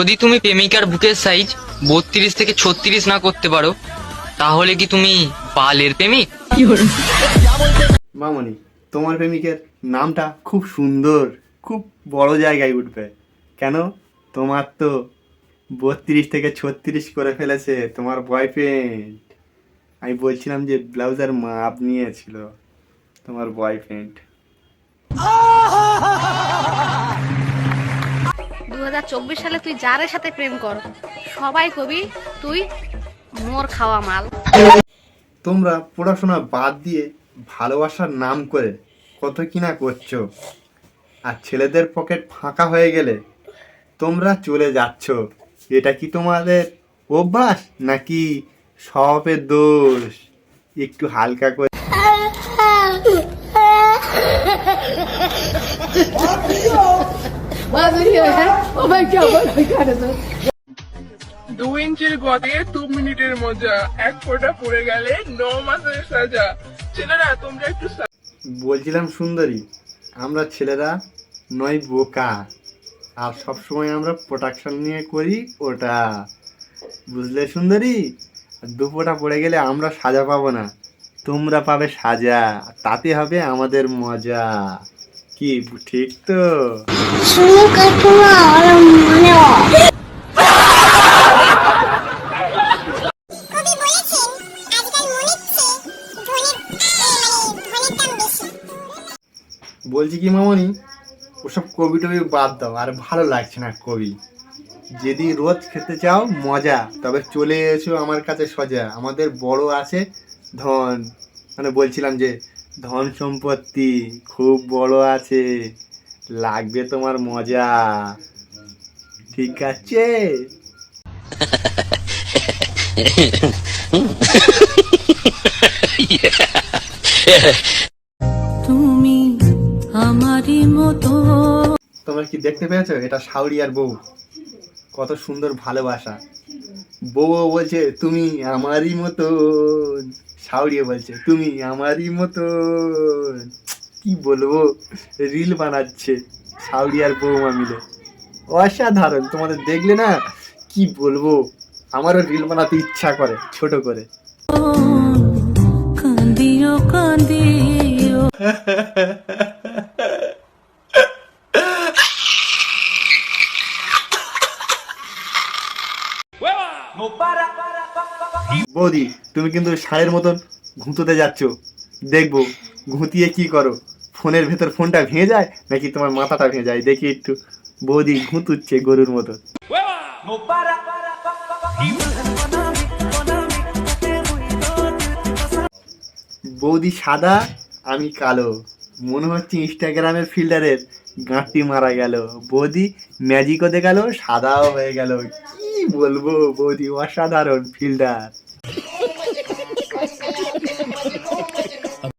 যদি তুমি প্রেমিকার বুকের সাইজ বত্রিশ থেকে ছত্রিশ না করতে পারো, তাহলে কি তুমি বালের প্রেমিক? মামনি, তোমার প্রেমিকের নামটা খুব সুন্দর, খুব বড় জায়গায় উঠবে। কেন? তোমার তো বত্রিশ থেকে ছত্রিশ করে ফেলেছে তোমার বয়ফ্রেন্ড আমি বলছিলাম যে ব্লাউজের মাপ নিয়েছিল তোমার বয়ফ্রেন্ড চব্বিশ সালে তুই যারের সাথে প্রেম কর সবাই কবি তুই মোর খাওয়া মাল। তোমরা পড়াশোনা বাদ দিয়ে ভালোবাসার নাম করে কত কিনা করছ আর ছেলেদের পকেট ফাঁকা হয়ে গেলে তোমরা চলে যাচ্ছ এটা কি তোমাদের অভ্যাস নাকি স্বভাবের দোষ? একটু হালকা করে। দু ইঞ্চির গদে দু মিনিটের মজা। এক ফোঁটা পড়ে গেলে ন মাসের সাজা। ছেলেরা, তোমরা একটু বলছিলাম সুন্দরী, আমরা ছেলেরা নয় বোকা। আর সবসময় আমরা প্রোটাকশন নিয়ে করি ওটা। বুঝলে সুন্দরী? দুপোটা পড়ে গেলে আমরা সাজা পাবো না। তোমরা পাবে সাজা। তাতে হবে আমাদের মজা। কি ঠিক তো? মানে বলছি কি মামনি ওসব কবি টবি বাদ দাও আর ভালো লাগছে না কবি। যদি রোজ খেতে চাও মজা তবে চলে এসো আমার কাছে সজা। আমাদের বড় আছে ধন। মানে বলছিলাম যে ধন সম্পত্তি খুব বড় আছে। লাগবে তোমার মজা। ঠিক আছে? তুমি আমারই মতো। তোমরা কি দেখতে পেয়েছ? এটা শাওরিয়ার বউ। কত সুন্দর ভালোবাসা। বউ বলছে তুমি আমারই মতন। শাওরিয়া বলছে তুমি আমারই মতো। কি বলব? রিল বানাচ্ছে শাওরিয়ার বৌমা মিলে। অসাধারণ তোমাদের দেখলে না কি বলব? আমারও রিল বানাতে ইচ্ছা করে ছোট করে। কান্দিও কান্দিও। বৌদি, তুমি কিন্তু ষাঁড়ের মতন ঘুঁতোতে যাচ্ছ। দেখব, ঘুঁতিয়ে কি করো? ফোনের ভেতর ফোনটা ভেঙে যায় নাকি তোমার মাথাটা ভেঙে যায়? দেখি একটু। বৌদি ঘুঁতুচ্ছে গরুর মতো বৌদি সাদা, আমি কালো। মনে হচ্ছে ইনস্টাগ্রামের ফিল্টারের গাঁটটি মারা গেল। বৌদি ম্যাজিকও দেখাল, সাদাও হয়ে গেল। বলব বৌদি? অসাধারণ ফিল্টার